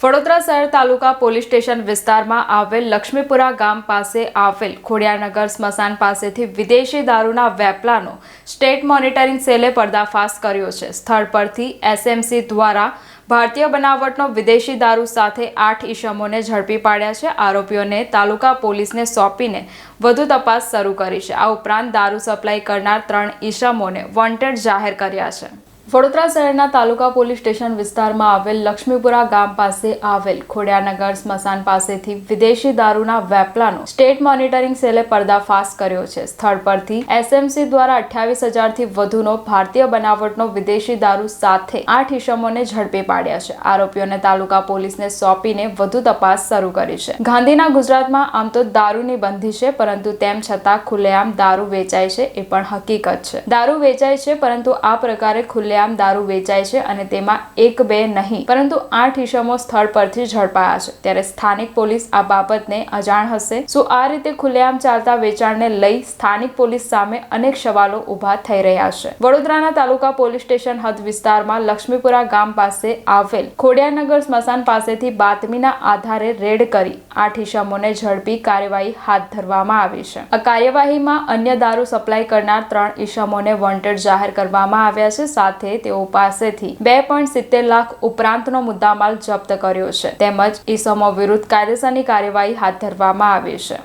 વડોદરા શહેર તાલુકા police station વિસ્તારમાં આવેલ લક્ષ્મીપુરા ગામ પાસે આવેલ ખોડિયારનગર સ્મશાન પાસેથી વિદેશી દારૂના વેપલાનો સ્ટેટ મોનિટરિંગ સેલે પર્દાફાશ કર્યો છે. સ્થળ પરથી એસએમસી દ્વારા ભારતીય બનાવટનો વિદેશી દારૂ સાથે આઠ ઈસમોને ઝડપી પાડ્યા છે. આરોપીઓને તાલુકા પોલીસને સોંપીને વધુ તપાસ શરૂ કરી છે. આ ઉપરાંત દારૂ સપ્લાય કરનાર ત્રણ ઈસમોને વોન્ટેડ જાહેર કર્યા છે. વડોદરા શહેરના તાલુકા પોલીસ સ્ટેશન વિસ્તારમાં આવેલ લક્ષ્મીપુરા ગામ પાસે આવેલ ખોડિયાનગર સ્મશાન પાસેથી વિદેશી દારૂના વેપલાનો સ્ટેટ મોનિટરિંગ સેલે પર્દાફાશ કર્યો છે. સ્થળ પરથી એસએમસી દ્વારા અઠ્યાવીસ હજારથી વધુનો ભારતીય બનાવટનો વિદેશી દારૂ સાથે આઠ ઇસમોને ઝડપી પાડ્યા છે. આરોપીઓને તાલુકા પોલીસને સોંપીને વધુ તપાસ શરૂ કરી છે. ગાંધીના ગુજરાતમાં આમ તો દારૂની બંધી છે, પરંતુ તેમ છતાં ખુલ્લેઆમ દારૂ વેચાય છે એ પણ હકીકત છે. દારૂ વેચાય છે, પરંતુ આ પ્રકારે ખુલ્લેઆમ દારૂ વેચાય છે અને તેમાં એક બે નહીં. પરંતુ આઠ ઇસમો સ્થળ પરથી ઝડપાયા છે. ત્યારે સ્થાનિક પોલીસ આ બાબતને અજાણ હશે. શું આ રીતે ખુલ્લેઆમ ચાલતા વેચાણને લઈ સ્થાનિક પોલીસ સામે અનેક સવાલો ઊભા થઈ રહ્યા છે? વડોદરાના તાલુકા પોલીસ સ્ટેશન હદ વિસ્તારમાં લક્ષ્મીપુરા ગામ પાસે આવેલ ખોડિયાનગર સ્મશાન પાસેથી બાતમીના આધારે રેડ કરી આઠ ઇસમોને ઝડપી કાર્યવાહી હાથ ધરવામાં આવી છે. આ કાર્યવાહીમાં અન્ય દારૂ સપ્લાય કરનાર ત્રણ ઈસમોને વોન્ટેડ જાહેર કરવામાં આવ્યા છે. સાથે તેઓ પાસેથી બે પોઈન્ટ સિત્તેર લાખ ઉપરાંતનો મુદ્દામાલ જપ્ત કર્યો છે. તેમજ ઈસમો વિરુદ્ધ કાયદેસરની કાર્યવાહી હાથ ધરવામાં આવી છે.